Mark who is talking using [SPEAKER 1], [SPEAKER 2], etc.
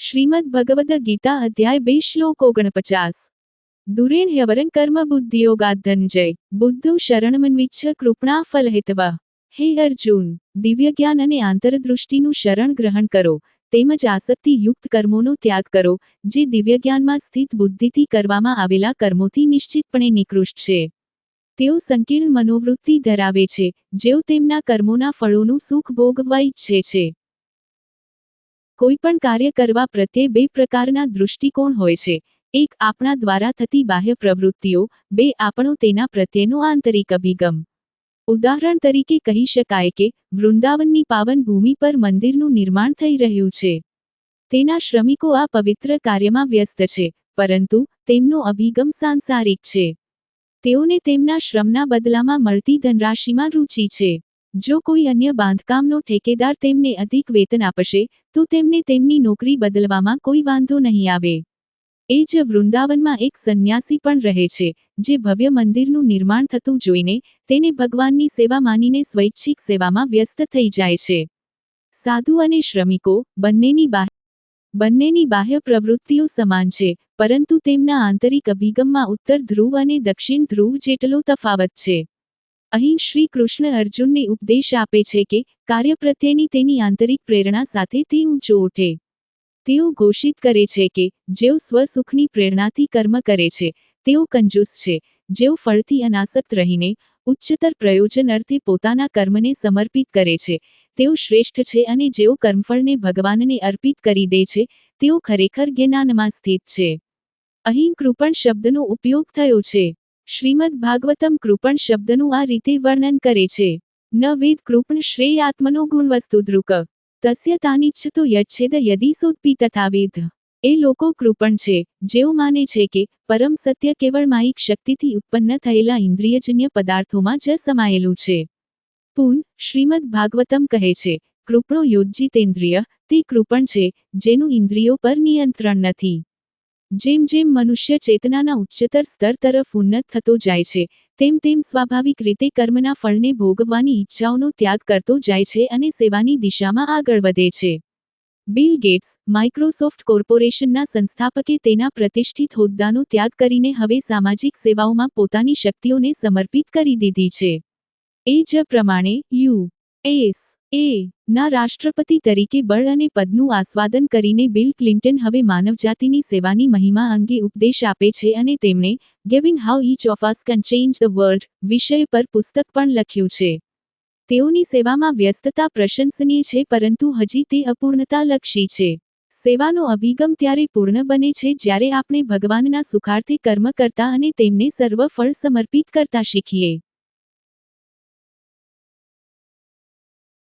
[SPEAKER 1] શ્રીમદ ભગવદ ગીતા અધ્યાય બે શ્લોક ઓગણપચાસ. દુરેણ હ્યવરં કર્મ બુદ્ધિયોગાધનજય બુદ્ધુ શરણમન્વિચ્છ કૃપણા ફલહિતવ. હે અર્જુન દિવ્ય જ્ઞાન અને આંતરદૃષ્ટિનું શરણ ગ્રહણ કરો. તેમજ આસક્તિ યુક્ત કર્મોનો ત્યાગ કરો, જે દિવ્ય જ્ઞાનમાં સ્થિત બુદ્ધિથી કરવામાં આવેલા કર્મોથી નિશ્ચિતપણે નિકૃષ્ટ છે. તેઓ સંકીર્ણ મનોવૃત્તિ ધરાવે છે, જેઓ તેમના કર્મોના ફળોનું સુખ ભોગવવા ઈચ્છે છે. કોઈ પણ કાર્ય કરવા પ્રત્યે બે પ્રકારના દૃષ્ટિકોણ હોય છે. એક, આપણા દ્વારા થતી બાહ્ય પ્રવૃત્તિઓ. બે, આપણો તેના પ્રત્યેનો આંતરિક અભિગમ. ઉદાહરણ તરીકે કહી શકાય કે, વૃંદાવનની પાવન ભૂમિ પર મંદિરનું નિર્માણ થઈ રહ્યું છે. તેના શ્રમિકો આ પવિત્ર કાર્યમાં વ્યસ્ત છે, પરંતુ તેમનો અભિગમ સાંસારિક છે. તેઓને તેમના શ્રમના બદલામાં મળતી ધનરાશિમાં રુચિ છે. જો કોઈ અન્ય બાંધકામનો ઠેકેદાર તેમને અધિક વેતન આપશે, તો તેમને તેમની નોકરી બદલવામાં કોઈ વાંધો નહીં આવે. એ જ વૃંદાવનમાં એક સંન્યાસી પણ રહે છે, જે ભવ્ય મંદિરનું નિર્માણ થતું જોઈને તેને ભગવાનની સેવા માનીને સ્વૈચ્છિક સેવામાં વ્યસ્ત થઈ જાય છે. સાધુ અને શ્રમિકો બંનેની બાહ્ય બંનેની બાહ્ય પ્રવૃત્તિઓ સમાન છે, પરંતુ તેમના આંતરિક અભિગમમાં ઉત્તર ધ્રુવ અને દક્ષિણ ધ્રુવ જેટલો તફાવત છે. અહીં શ્રી કૃષ્ણ અર્જુનને ઉપદેશ આપે છે કે કાર્ય પ્રત્યેની તેની આંતરિક પ્રેરણા સાથે તે ઊંચો ઉઠે. તેઓ ઘોષિત કરે છે કે જેઓ સ્વસુખની પ્રેરણાથી કર્મ કરે છે, તેઓ કંજૂસ છે, જેઓ ફળથી અનાસક્ત રહીને ઉચ્ચતર પ્રયોજન અર્થે પોતાના કર્મને સમર્પિત કરે છે, તેઓ શ્રેષ્ઠ છે અને જેઓ કર્મફળને ભગવાનને અર્પિત કરી દે છે, તેઓ ખરેખર જ્ઞાનમાં સ્થિત છે. અહીં કૃપણ શબ્દનો ઉપયોગ થયો છે. શ્રીમદ ભાગવતમ કૃપણ શબ્દનું આ રીતે વર્ણન કરે છે. ન વેદ કૃપણ શ્રેય આત્મનો ગુણવસ્તુ દૃક તસ્ય તાનિચ્છતો યચ્છેદ યદિસોત્પી તથા વેદ. એ લોકો કૃપણ છે, જેઓ માને છે કે, પરમ સત્ય કેવળ માયિક શક્તિથી ઉત્પન્ન થયેલા ઇન્દ્રિયજન્ય પદાર્થોમાં જ સમાયેલું છે. પૂન, શ્રીમદ ભાગવતમ કહે છે, કૃપણો યોજિતેન્દ્રિય, તે કૃપણ છે, જેનું ઇન્દ્રિયો પર નિયંત્રણ નથી. જેમ જેમ મનુષ્ય ચેતનાના ઉચ્ચતર સ્તર તરફ ઉન્નત થતો જાય છે, તેમ તેમ સ્વાભાવિક રીતે કર્મના ફળને ભોગવવાની ઈચ્છાઓનો ત્યાગ કરતો જાય છે અને સેવાની દિશામાં આગળ વધે છે. બિલ ગેટ્સ, માઇક્રોસોફ્ટ કોર્પોરેશનના સંસ્થાપકે તેના પ્રતિષ્ઠિત હોદ્દાનો ત્યાગ કરીને હવે સામાજિક સેવાઓમાં પોતાની શક્તિઓને સમર્પિત કરી દીધી છે. એ જ પ્રમાણે યુ. એસ. એ, ના રાષ્ટ્રપતિ તરીકે બળ અને પદનું આસ્વાદન કરીને બિલ ક્લિન્ટન હવે માનવજાતિની સેવાની મહિમા અંગે ઉપદેશ આપે છે અને તેમણે, giving how each of us can change the world વિષય પર પુસ્તક પણ લખ્યું છે. તેઓની સેવામાં વ્યસ્તતા પ્રશંસનીય છે પરંતુ હજી તે અપૂર્ણતાલક્ષી છે. સેવાનો અભિગમ ત્યારે પૂર્ણ બને છે જ્યારે આપણે ભગવાનના સુખાર્થે કર્મ કરતા અને તેમને સર્વ ફળ સમર્પિત કરતા શીખીએ.